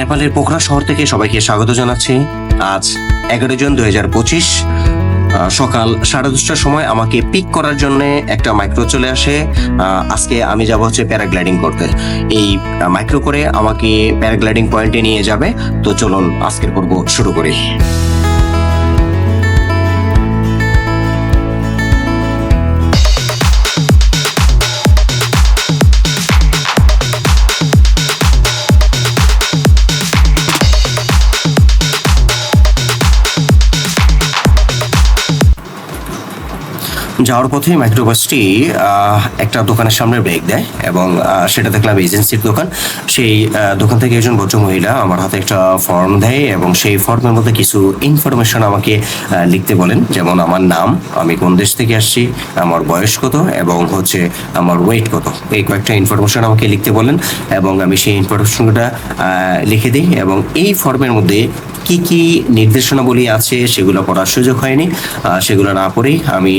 নেপালের পোখরা শহর থেকে সবাইকে স্বাগত জানাচ্ছি। আজ এগারো জুন দুই হাজার পঁচিশ সকাল সাড়ে দশটার সময় আমাকে পিক করার জন্য একটা মাইক্রো চলে আসে। আজকে আমি যাব হচ্ছে প্যারাগ্লাইডিং করতে। এই মাইক্রো করে আমাকে প্যারাগ্লাইডিং পয়েন্টে নিয়ে যাবে। তো চলুন আজকের পর্ব শুরু করি। যাওয়ার পথে মাইক্রোবাসটি একটা দোকানের সামনে ব্রেক দেয় এবং সেটা দেখলাম এজেন্সির দোকান। সেই দোকান থেকে একজন ভদ্র মহিলা আমার হাতে একটা ফর্ম দেয় এবং সেই ফর্মের মধ্যে কিছু ইনফরমেশন আমাকে লিখতে বলেন। যেমন আমার নাম, আমি কোন দেশ থেকে আসছি, আমার বয়স কত এবং হচ্ছে আমার ওয়েট কত। এই কয়েকটা ইনফরমেশন আমাকে লিখতে বলেন এবং আমি সেই ইনফরমেশনটা লিখে দিই এবং এই ফর্মের মধ্যে কি কি নির্দেশনাবলী আছে সেগুলো পড়ার সুযোগ হয়নি। সেগুলো না পড়েই আমি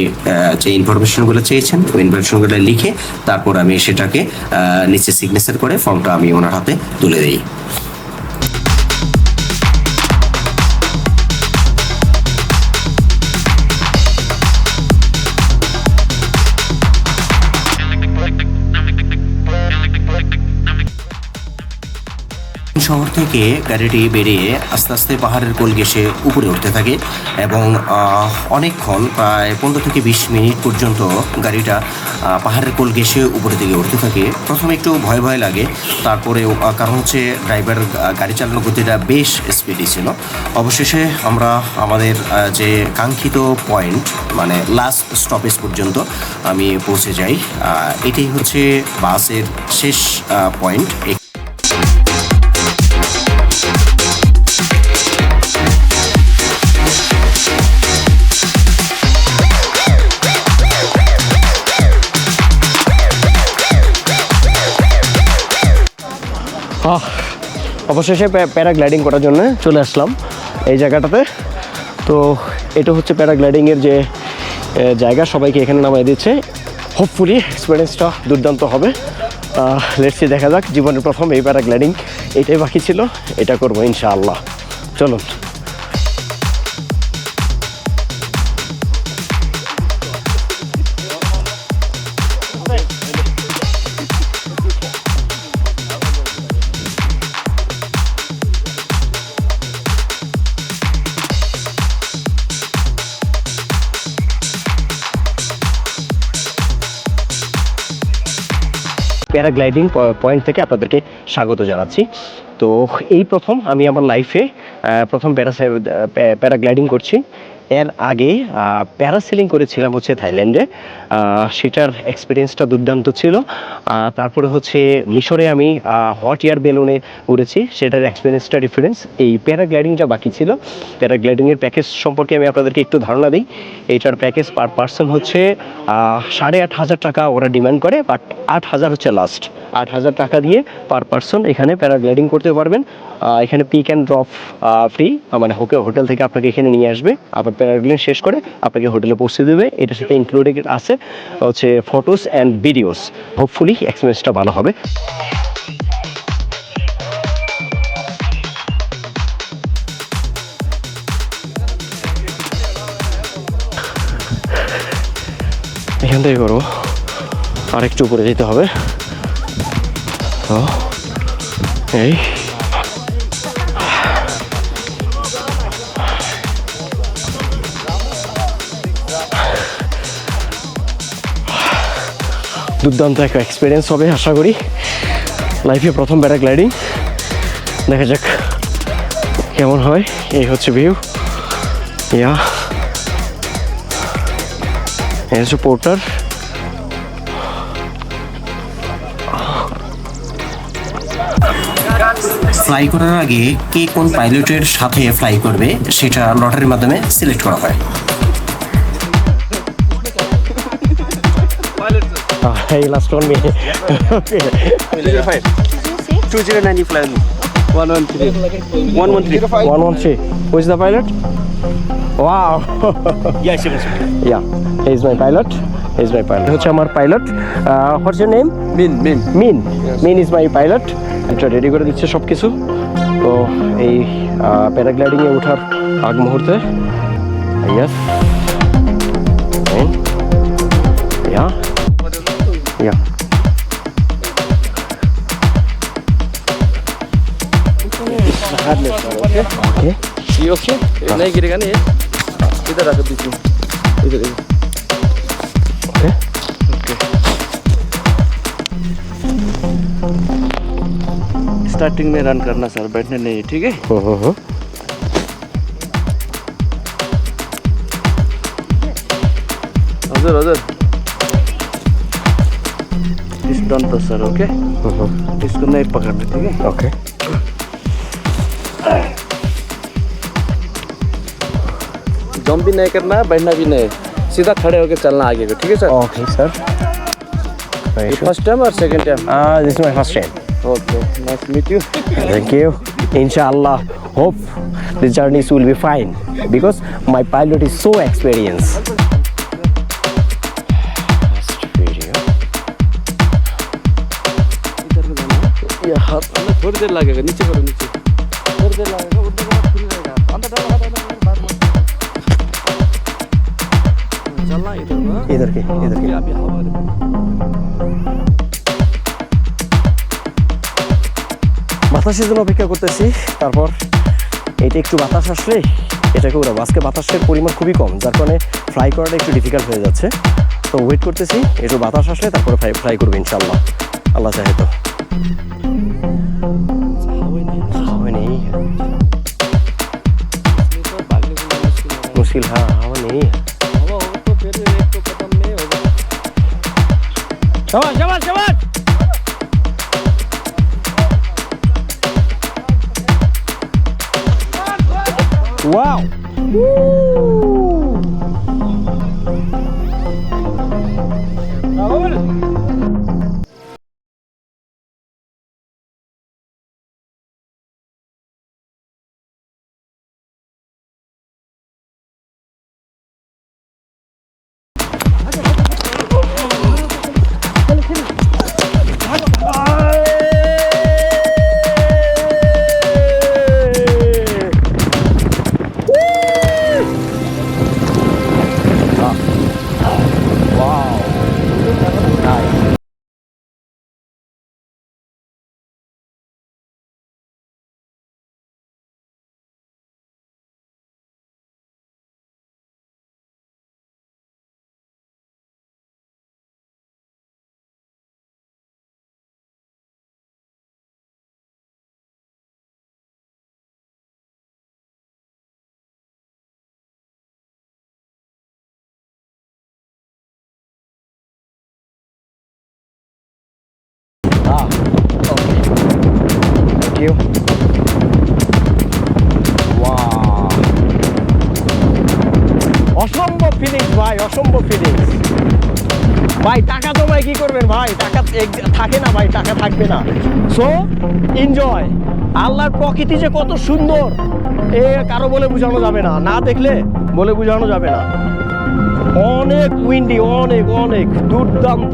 যে ইনফরমেশনগুলো চেয়েছেন, ওই ইনফরমেশনগুলো লিখে তারপর আমি সেটাকে নিচে সিগনেচার করে ফর্মটা আমি ওনার হাতে তুলে দিই শহর থেকে গাড়িটি বেরিয়ে আস্তে আস্তে পাহাড়ের কোল ঘেসে উপরে উঠতে থাকে এবং অনেকক্ষণ প্রায় পনেরো থেকে বিশ মিনিট পর্যন্ত গাড়িটা পাহাড়ের কোল ঘেসে উপরের দিকে উঠতে থাকে। প্রথমে একটু ভয় ভয় লাগে তারপরে কারণ হচ্ছে ড্রাইভার গাড়ি চালানোর গতিটা বেশ স্পিডি ছিল। অবশেষে আমরা আমাদের যে কাঙ্ক্ষিত পয়েন্ট মানে লাস্ট স্টপেজ পর্যন্ত আমি পৌঁছে যাই। এটাই হচ্ছে বাসের শেষ পয়েন্ট অবশেষে প্যা- প্যারাগ্লাইডিং করার জন্য চলে আসলাম এই জায়গাটাতে। তো এটা হচ্ছে প্যারাগ্লাইডিংয়ের যে জায়গা সবাইকে এখানে নামাই দিচ্ছে। হোপফুলি এক্সপিরিয়েন্সটা দুর্দান্ত হবে। লেটসি দেখা যাক। জীবনের প্রথম এই প্যারাগ্লাইডিং এটাই বাকি ছিল। এটা করব ইনশাআল্লাহ। চলুন। প্যারাগ্লাইডিং পয়েন্ট থেকে আপনাদেরকে স্বাগত জানাচ্ছি। তো এই প্রথম আমি আমার লাইফে প্রথম প্যারা প্যারাগ্লাইডিং করছি। এর আগে প্যারাসেলিং করেছিলাম হচ্ছে থাইল্যান্ডে। সেটার এক্সপিরিয়েন্সটা দুর্দান্ত ছিল। তারপরে হচ্ছে মিশরে আমি হট এয়ার বেলুনে উড়েছি। সেটার এক্সপিরিয়েন্সটা ডিফারেন্স এই প্যারাগ্লাইডিংটা বাকি ছিল। প্যারাগ্লাইডিংয়ের প্যাকেজ সম্পর্কে আমি আপনাদেরকে একটু ধারণা দিই। এইটার প্যাকেজ পার পার্সন হচ্ছে সাড়ে আট হাজার টাকা ওরা ডিমান্ড করে বাট আট হাজার হচ্ছে লাস্ট আট হাজার টাকা দিয়ে পার পার্সন এখানে প্যারাগ্লাইডিং করতে পারবেন। এখানে পিক অ্যান্ড ড্রপ ফ্রি মানে হোকে হোটেল থেকে আপনাকে এখানে নিয়ে আসবে। আবার প্যারাগ্লাইডিং শেষ করে আপনাকে হোটেলে পৌঁছে দেবে। এটার সাথে ইনক্লুডেড আছে, হচ্ছে ফটোস অ্যান্ড ভিডিওস হোপফুলি এক্সপিরিয়েন্সটা ভালো হবে। এখান থেকে করব। আরেকটু উপরে যেতে হবে। তো, এই। দুর্দান্ত একটা এক্সপিরিয়েন্স হবে, আশা করি। লাইফে প্রথম প্যারাগ্লাইডিং দেখা যাক কেমন হয়, এই হচ্ছে ভিউ ইয়া হচ্ছে পোর্টার ফ্লাই করার আগে কে কোন পাইলটের সাথে ফ্লাই করবে সেটা লটারির মাধ্যমে সিলেক্ট করা হয়। এই লাস্ট ওয়ান মি ওকে ওয়া yeah is my pilot He is my pilot. হচ্ছে আমার pilot what's your name? Min, min. Min Min is my pilot এটা রেডি করে দিচ্ছে সব কিছু তো এই প্যারাগ্লাইডিংয়ে ওঠার আগ মুহূর্তে ইয়াস ইয়া ইয়া ओके ये ओके नहीं गिरेगा नहीं ये इधर रख दीजिए इधर इधर स्टार्टिंग में रन करना सर बैठने नहीं ठीक है। हजर हजर। डन तो सर ओके। इसको नहीं पकड़ना ठीक है? ओके जंप भी नहीं करना है बैठना भी नहीं। सीधा खड़े होकर चलना आगे को ठीक है sir okay sir first time और second time Uh, this is my first time. Okay nice meet you Thank you. Inshallah, hope the journeys will be fine because my pilot is so experienced. First video. इधर को जाना है ये हाथ अंदर थोड़ी देर लगेगा नीचे करो नीचे थोड़ी देर लगेगा उधर को फ्री रहेगा अंदर डालो हाथ अंदर अंदर, बाहर मत चलना इधर को, हाँ? इधर के इधर के ये अभी বাতাসের জন্য অপেক্ষা করতেছি। তারপর এটা একটু বাতাস আসলে এটাকে উড়াবো আজকে বাতাসের পরিমাণ খুবই কম, যার কারণে ফ্রাই করাটা একটু ডিফিকাল্ট হয়ে যাচ্ছে। তো ওয়েট করতেছি, একটু বাতাস আসলে তারপরে ফ্রাই ফ্রাই করব ইনশাল্লাহ আল্লাহ চাহে তো। মুশকিল হ্যাঁ হাওয়া নেই। সবাই সবাই সবাই। সবাই wow Ah, okay. Thank you. Wow. অসম্ভব ফিলিংস ভাই অসম্ভব ফিলিংস ভাই টাকা তো ভাই কি করবেন ভাই টাকা থাকে না ভাই টাকা থাকবে না সো এনজয় আল্লাহর প্রকৃতি যে কত সুন্দর এ কারও বলে বোঝানো যাবে না না দেখলে বলে বোঝানো যাবে না অনেক উইন্ডি অনেক অনেক দুর্দান্ত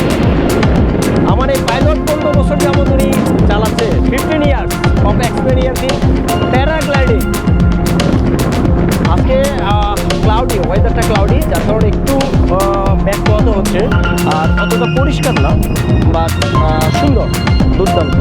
আমার এই পাইলট পনেরো বছর যাবত উনি চালাচ্ছে। Fifteen years of experience in paragliding আজকে ক্লাউডি ওয়েদারটা ক্লাউডি যার কারণে একটু ব্যাক পোয়াতে হচ্ছে। আর অতটা পরিষ্কার না বাট সুন্দর, দুর্দান্ত।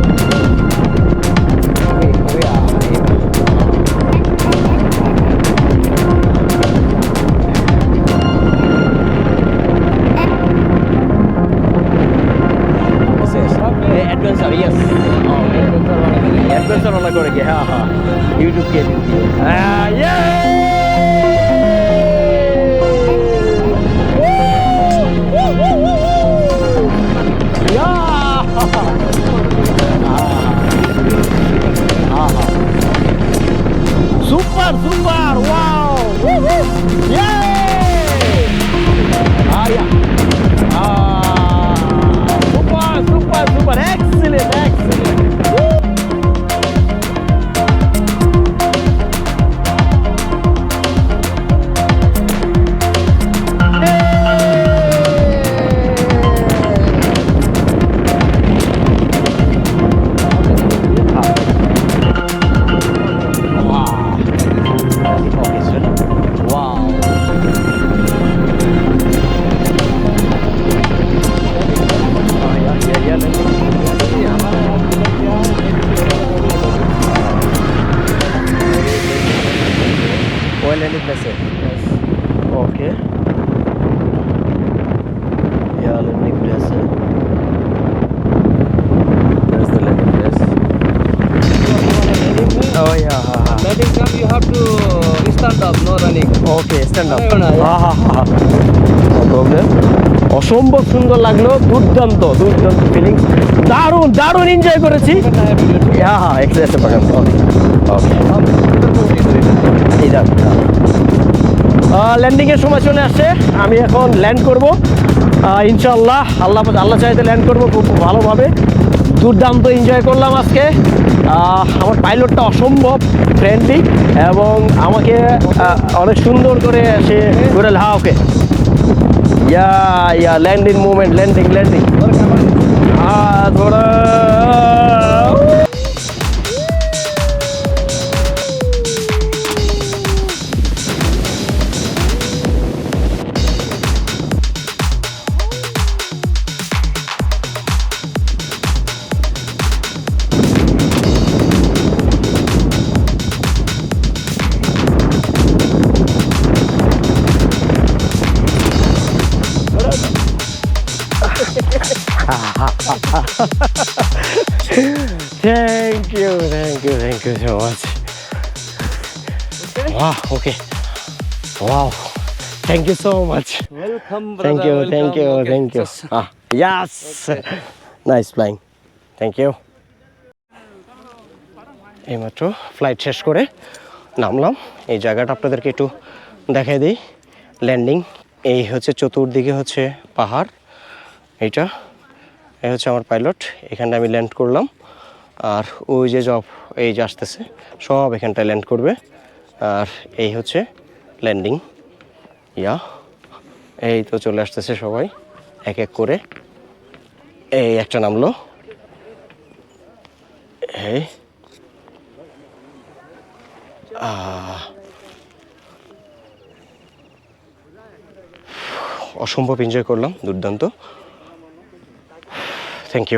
করে কি হ্যাঁ হ্যাঁ ইউটিউব কে হ্যাঁ ইয়ে ওকে স্ট্যান্ড আপ প্রবলেম অসম্ভব সুন্দর লাগল দুর্দান্ত দুর্দান্ত ফিলিংস দারুণ দারুণ এনজয় করেছি। হ্যাঁ হ্যাঁ এক্সারসাইজ প্রোগ্রাম ওকে ওকে এই যাক ল্যান্ডিংয়ের সময় চলে আসছে আমি এখন ল্যান্ড করব। আহ, ইনশাল্লাহ আল্লাহ আল্লাহ চাইতে ল্যান্ড করব খুব ভালোভাবে। দুর্দান্ত এনজয় করলাম আজকে। আমার পাইলটটা অসম্ভব ফ্রেন্ডলি এবং আমাকে অনেক সুন্দর করে সে ঘুরে হা okay yeah yeah landing movement landing landing R so much. Wow, okay. Wow. Thank you so much. Welcome, Thank you, thank you, thank you. Ah, yes. Okay. Nice flying. Thank you. এইমাত্র flight শেষ করে নামলাম এই জায়গাটা আপনাদেরকে একটু দেখাই দিই ল্যান্ডিং এই হচ্ছে চতুর্দিকে হচ্ছে পাহাড় এইটা এই হচ্ছে আমার পাইলট এখানটা আমি ল্যান্ড করলাম আর ওই যে জব এই যে আসতেছে, সব এখানটায় ল্যান্ড করবে। আর এই হচ্ছে ল্যান্ডিং ইয়া, এই তো চলে আসতেছে সবাই, এক এক করে। এই একটা নামলো। এই। অসম্ভব এনজয় করলাম, দুর্দান্ত।